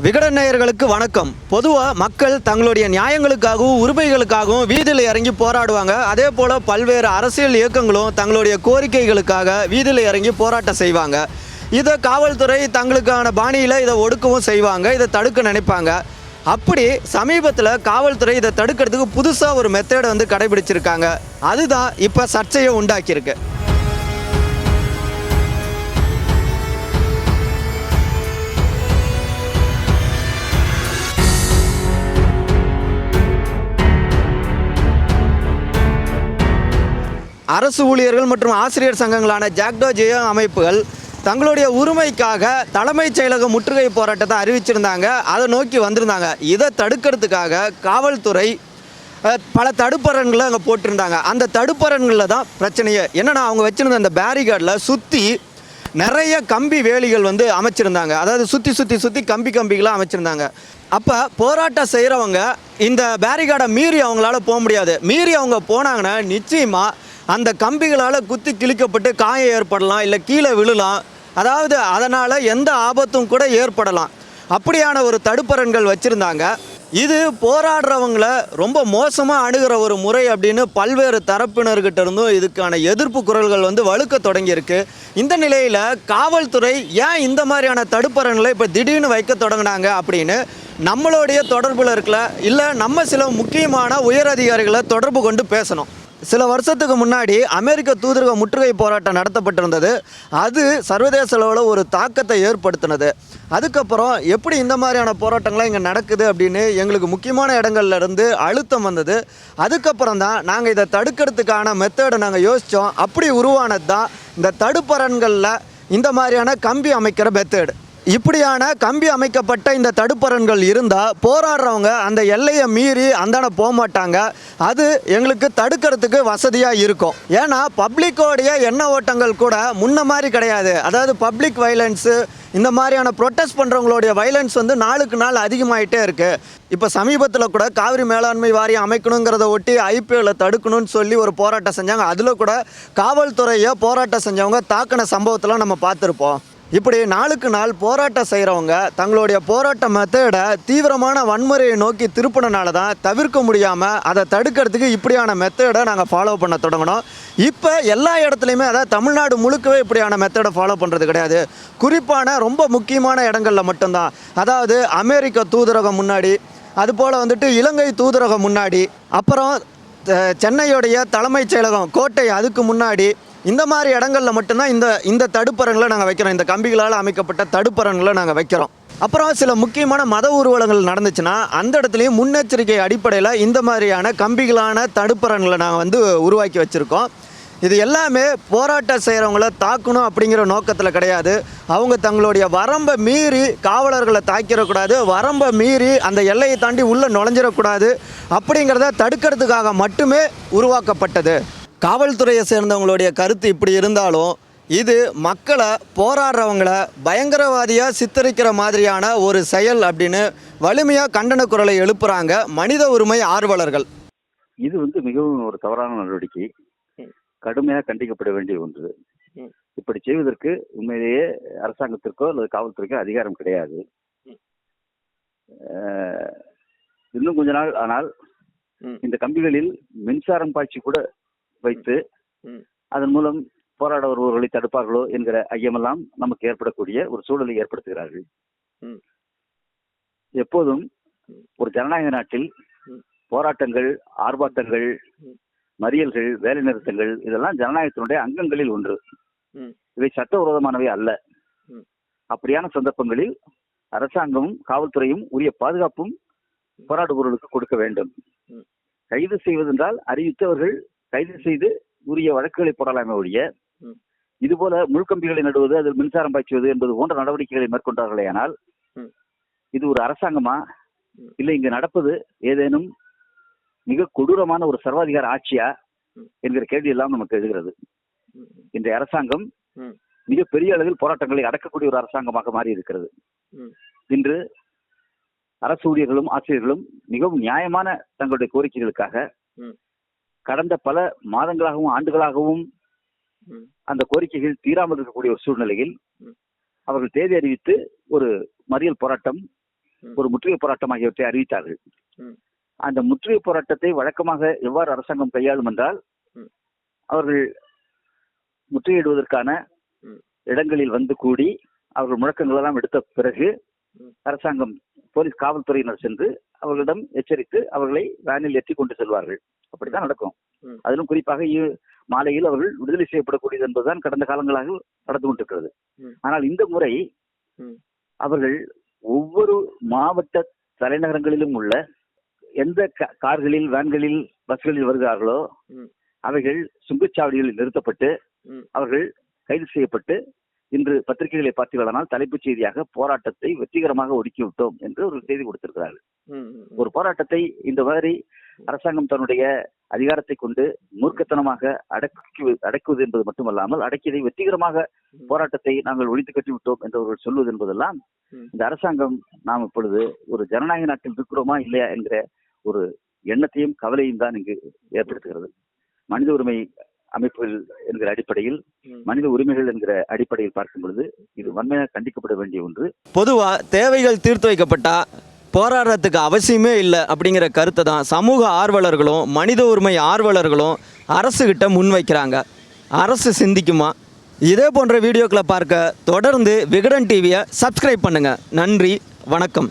விகடன் நேயர்களுக்கு வணக்கம். பொதுவாக மக்கள் தங்களுடைய நியாயங்களுக்காகவும் உரிமைகளுக்காகவும் வீதியில் இறங்கி போராடுவாங்க. அதே போல் பல்வேறு அரசியல் இயக்கங்களும் தங்களுடைய கோரிக்கைகளுக்காக வீதியில் இறங்கி போராட்டம் செய்வாங்க. இதை காவல்துறை தங்களுக்கான பாணியில் இதை ஒடுக்கவும் செய்வாங்க. இதை தடுக்க நினைப்பாங்க. அப்படி சமீபத்தில் காவல்துறை இதை தடுக்கிறதுக்கு புதுசாக ஒரு மெத்தேடை வந்து கடைபிடிச்சிருக்காங்க. அதுதான் இப்போ சர்ச்சையை உண்டாக்கியிருக்கு. அரசு ஊழியர்கள் மற்றும் ஆசிரியர் சங்கங்களான ஜாக்டோ ஜெயோ அமைப்புகள் தங்களுடைய உரிமைக்காக தலைமைச் செயலக முற்றுகை போராட்டத்தை அறிவிச்சிருந்தாங்க. அதை நோக்கி வந்திருந்தாங்க. இதை தடுக்கிறதுக்காக காவல்துறை பல தடுப்பரன்களை அங்கே போட்டிருந்தாங்க. அந்த தடுப்பரன்களில் தான் பிரச்சனையே. என்னென்னா அவங்க வச்சுருந்த அந்த பேரிகார்டில் சுற்றி நிறைய கம்பி வேலிகள் வந்து அமைச்சிருந்தாங்க. அதாவது சுற்றி சுற்றி சுற்றி கம்பி கம்பிகளாக அமைச்சிருந்தாங்க. அப்போ போராட்டம் செய்கிறவங்க இந்த பேரிகார்டை மீறி அவங்களால போக முடியாது. மீறி அவங்க போனாங்கன்னா நிச்சயமாக அந்த கம்பிகளால் குத்தி கிழிக்கப்பட்டு காயம் ஏற்படலாம் இல்லை கீழே விழலாம். அதாவது அதனால் எந்த ஆபத்தும் கூட ஏற்படலாம். அப்படியான ஒரு தடுப்பரன்கள் வச்சுருந்தாங்க. இது போராடுறவங்கள ரொம்ப மோசமாக அணுகிற ஒரு முறை அப்படின்னு பல்வேறு தரப்பினர்கிட்ட இருந்தும் இதுக்கான எதிர்ப்பு குரல்கள் வந்து வலுக்க தொடங்கியிருக்கு. இந்த நிலையில் காவல்துறை ஏன் இந்த மாதிரியான தடுப்பரன்களை இப்போ திடீர்னு வைக்க தொடங்கினாங்க அப்படின்னு நம்மளுடைய தொடர்பில் இருக்கல இல்லை நம்ம சில முக்கியமான உயர் அதிகாரிகளை தொடர்பு கொண்டு பேசணும். சில வருஷத்துக்கு முன்னாடி அமெரிக்க தூதரக முற்றுகை போராட்டம் நடத்தப்பட்டிருந்தது. அது சர்வதேச அளவில் ஒரு தாக்கத்தை ஏற்படுத்தினது. அதுக்கப்புறம் எப்படி இந்த மாதிரியான போராட்டங்கள்லாம் இங்கே நடக்குது அப்படின்னு எங்களுக்கு முக்கியமான இடங்கள்ல இருந்து அழுத்தம் வந்தது. அதுக்கப்புறம் தான் நாங்கள் இதை தடுக்கிறதுக்கான மெத்தடை நாங்கள் யோசித்தோம் அப்படி உருவானது தான் இந்த தடுப்பரன்களில் இந்த மாதிரியான கம்பி அமைக்கிற மெத்தேடு இப்படியான கம்பி அமைக்கப்பட்ட இந்த தடுப்பரன்கள் இருந்தால் போராடுறவங்க அந்த எல்லையை மீறி அந்தாண்ட போக மாட்டாங்க. அது எங்களுக்கு தடுக்கிறதுக்கு வசதியாக இருக்கும். ஏன்னா பப்ளிக்கோடைய எண்ண ஓட்டங்கள் கூட முன்ன மாதிரி கிடையாது. அதாவது பப்ளிக் வைலன்ஸு இந்த மாதிரியான ப்ரொட்டஸ்ட் பண்ணுறவங்களுடைய வைலன்ஸ் வந்து நாளுக்கு நாள் அதிகமாகிட்டே இருக்குது இப்போ சமீபத்தில் கூட காவிரி மேலாண்மை வாரியம் அமைக்கணுங்கிறத ஒட்டி ஐபிஎல்லை தடுக்கணும்னு சொல்லி ஒரு போராட்டம் செஞ்சாங்க. அதில் கூட காவல்துறையை போராட்டம் செஞ்சவங்க தாக்கின சம்பவத்தெலாம் நம்ம பார்த்துருப்போம். இப்படி நாளுக்கு நாள் போராட்டம் செய்கிறவங்க தங்களுடைய போராட்ட மெத்தடை தீவிரமான வன்முறையை நோக்கி திருப்பினனால தான் தவிர்க்க முடியாமல் அதை தடுக்கிறதுக்கு இப்படியான மெத்தடை நாங்கள் ஃபாலோ பண்ண தொடங்கினோம். இப்போ எல்லா இடத்துலையுமே அதாவது தமிழ்நாடு முழுக்கவே இப்படியான மெத்தடை ஃபாலோ பண்ணுறது கிடையாது. குறிப்பான ரொம்ப முக்கியமான இடங்களில் மட்டும்தான். அதாவது அமெரிக்க தூதரகம் முன்னாடி அதுபோல் வந்துட்டு இலங்கை தூதரகம் முன்னாடி அப்புறம் சென்னையுடைய தலைமைச் செயலகம் கோட்டை அதுக்கு முன்னாடி இந்த மாதிரி இடங்களில் மட்டும்தான் இந்த இந்த தடுப்பரங்களை நாங்கள் வைக்கிறோம். இந்த கம்பிகளால் அமைக்கப்பட்ட தடுப்பரங்களை நாங்கள் வைக்கிறோம். அப்புறம் சில முக்கியமான மத ஊர்வலங்கள் நடந்துச்சுன்னா அந்த இடத்துலையும் முன்னெச்சரிக்கை அடிப்படையில் இந்த மாதிரியான கம்பிகளான தடுப்பரங்களை நாங்கள் வந்து உருவாக்கி வச்சுருக்கோம். இது எல்லாமே போராட்டம் செய்கிறவங்கள தாக்கணும் அப்படிங்கிற நோக்கத்தில் கிடையாது. அவங்க தங்களுடைய வரம்பை மீறி காவலர்களை தாக்கிடக்கூடாது. வரம்பை மீறி அந்த எல்லையை தாண்டி உள்ளே நுழைஞ்சிடக்கூடாது. அப்படிங்கிறத தடுக்கிறதுக்காக மட்டுமே உருவாக்கப்பட்டது. காவல்துறையை சேர்ந்தவங்களுடைய கருத்து இப்படி இருந்தாலும் இது மக்களை போராடுறவங்கள பயங்கரவாதியாக சித்தரிக்கிற மாதிரியான ஒரு செயல் அப்படின்னு வலிமையாக கண்டன குரலை எழுப்புறாங்க மனித உரிமை ஆர்வலர்கள். இது வந்து மிகவும் ஒரு தவறான நடவடிக்கை. கடுமையாக கண்டிக்கப்பட வேண்டிய ஒன்று. இப்படி செய்வதற்கு உண்மையிலேயே அரசாங்கத்திற்கோ அல்லது காவல்துறைக்கோ அதிகாரம் கிடையாது. இன்னும் கொஞ்ச நாள் ஆனால். இந்த கம்பிகளில் மின்சாரம் பாய்ச்சி கூட வைத்து. அதன் மூலம் போராட வருபவர்களை தடுப்பார்களோ என்கிற ஐயமெல்லாம் நமக்கு ஏற்படக்கூடிய ஒரு சூழலை ஏற்படுத்துகிறார்கள். எப்போதும். ஒரு ஜனநாயக நாட்டில். போராட்டங்கள் ஆர்ப்பாட்டங்கள். மறியல்கள் வேலைநிறுத்தங்கள் இதெல்லாம் ஜனநாயகத்தினுடைய அங்கங்களில் ஒன்று. இவை சட்டவிரோதமானவை அல்ல. அப்படியான சந்தர்ப்பங்களில் அரசாங்கமும் காவல்துறையும் உரிய பாதுகாப்பும் போராடுபவர்களுக்கு கொடுக்க வேண்டும். கைது செய்வதென்றால் அறிவித்தவர்கள் கைது செய்து உரிய வழக்குகளை போடலாமே ஒழிய. இதுபோல முள்கம்பிகளை நடுவது அதில் மின்சாரம் பாய்ச்சுவது என்பது போன்ற நடவடிக்கைகளை மேற்கொண்டார்களே ஆனால். இது ஒரு அரசாங்கமா. இல்லை இங்கு நடப்பது ஏதேனும் மிக கொடூரமான ஒரு சர்வாதிகார ஆட்சியா. என்கிற கேள்வி எல்லாம் நமக்கு எழுகிறது இன்றைய அரசாங்கம். மிக பெரிய அளவில் போராட்டங்களை அடக்கக்கூடிய ஒரு அரசாங்கமாக மாறி இருக்கிறது. இன்று அரசு ஊழியர்களும் ஆசிரியர்களும் மிகவும் நியாயமான தங்களுடைய கோரிக்கைகளுக்காக. கடந்த பல மாதங்களாகவும் ஆண்டுகளாகவும். அந்த கோரிக்கைகள் தீராமல் இருக்கக்கூடிய ஒரு சூழ்நிலையில். அவர்கள் தேதி அறிவித்து ஒரு மறியல் போராட்டம். ஒரு முற்றுகை போராட்டம் ஆகியவற்றை அறிவித்தார்கள். அந்த முற்றுகை போராட்டத்தை வழக்கமாக எவ்வாறு அரசாங்கம் கையாளும் என்றால். அவர்கள் முற்றுகையிடுவதற்கான. இடங்களில் வந்து கூடி அவர்கள் முழக்கங்கள் எல்லாம் எடுத்த பிறகு. அரசாங்கம் போலீஸ் காவல்துறையினர் சென்று அவர்களிடம் எச்சரித்து அவர்களை வேனில் ஏற்றி கொண்டு செல்வார்கள் அப்படித்தான் நடக்கும். அதிலும் குறிப்பாக மாலையில் அவர்கள் விடுதலை செய்யப்படக்கூடியது என்பதுதான் கடந்த காலங்களாக நடந்து கொண்டிருக்கிறது. ஆனால் இந்த முறை. அவர்கள் ஒவ்வொரு மாவட்ட தலைநகரங்களிலும் உள்ள எந்த கார்களில் வேன்களில் பஸ்களில் வருகிறார்களோ. அவைகள் சுங்கச்சாவடிகளில் நிறுத்தப்பட்டு. அவர்கள் கைது செய்யப்பட்டு இன்று பத்திரிகைகளை பார்த்தீர்களானால் தலைப்புச் செய்தியாக போராட்டத்தை வெற்றிகரமாக ஒடுக்கிவிட்டோம் என்று ஒரு செய்தி கொடுத்திருக்கிறார்கள் ஒரு போராட்டத்தை இந்த மாதிரி அரசாங்கம் தன்னுடைய அதிகாரத்தை கொண்டு மூர்க்கத்தனமாக அடக்கி அடக்குவது என்பது மட்டுமல்லாமல் அடக்கியதை வெற்றிகரமாக. போராட்டத்தை நாங்கள் ஒழித்து கட்டி விட்டோம் என்று அவர்கள் சொல்வது என்பதெல்லாம். இந்த அரசாங்கம் நாம் இப்பொழுது ஒரு ஜனநாயக நாட்டில் இருக்கிறோமா இல்லையா என்கிற ஒரு எண்ணத்தையும் கவலையும் தான் இங்கு ஏற்படுத்துகிறது மனித உரிமை அமைப்புகள் என்கிற அடிப்படையில். மனித உரிமைகள் என்கிற அடிப்படையில் பார்க்கும் பொழுது இது வன்மையாக கண்டிக்கப்பட வேண்டிய ஒன்று பொதுவா தேவைகள் தீர்த்து வைக்கப்பட்டா போராடுறதுக்கு அவசியமே இல்லை அப்படிங்கிற கருத்தை தான் சமூக ஆர்வலர்களும் மனித உரிமை ஆர்வலர்களும் அரசுகிட்ட முன்வைக்கிறாங்க. அரசு சிந்திக்குமா? இதே போன்ற வீடியோக்களை பார்க்க தொடர்ந்து விகடன் டிவியை சப்ஸ்கிரைப் பண்ணுங்கள் நன்றி வணக்கம்.